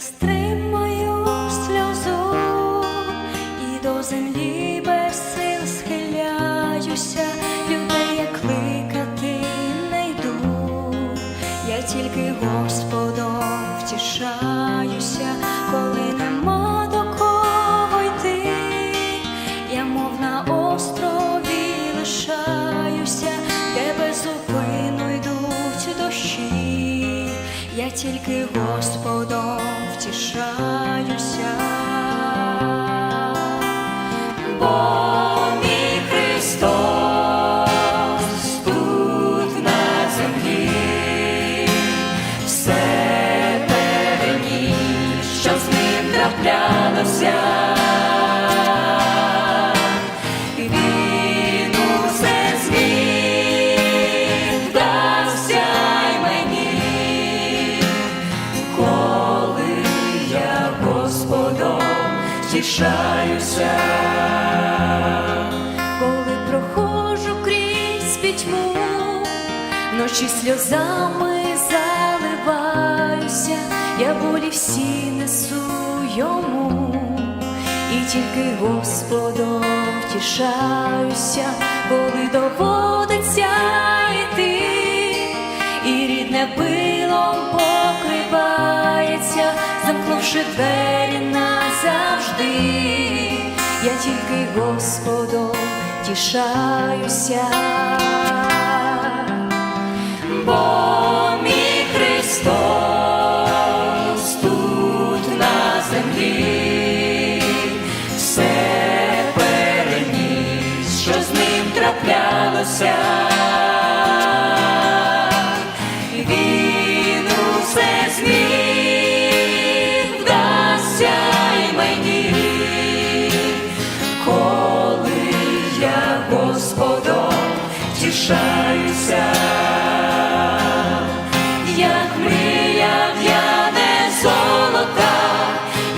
стримаю сльозу і до землі без сил схиляюся, людей я йду, я тільки Господом втішаюся. тільки Господом втішаюся, бо мій Христос тут на землі, все перені, що з ним траплялося. Втішаюся. коли проходжу крізь пітьму, вночі сльозами заливаюся, я болі всі несу йому, і тільки Господом втішаюся, коли доводиться йти, і рідне пилом покривається, замкнувши двері назавжди, я тільки Господом тішаюся. Бо мій Христос тут на землі все переніс, що з ним траплялося. Тішаюся. Як мріяв я не золота,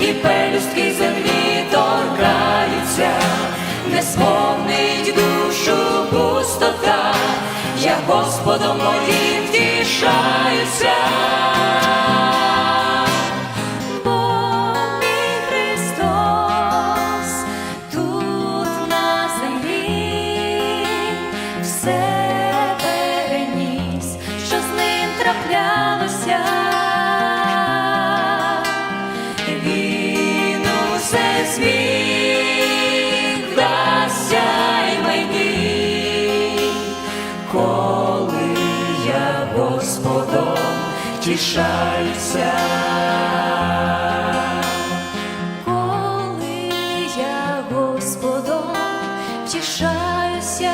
і пелюстки землі торкаються, не сповнить душу пустота, я Господом моїм втішаюся. Траплялося. Він усе зміг, коли я Господом тішаюся. Коли я Господом втішаюся.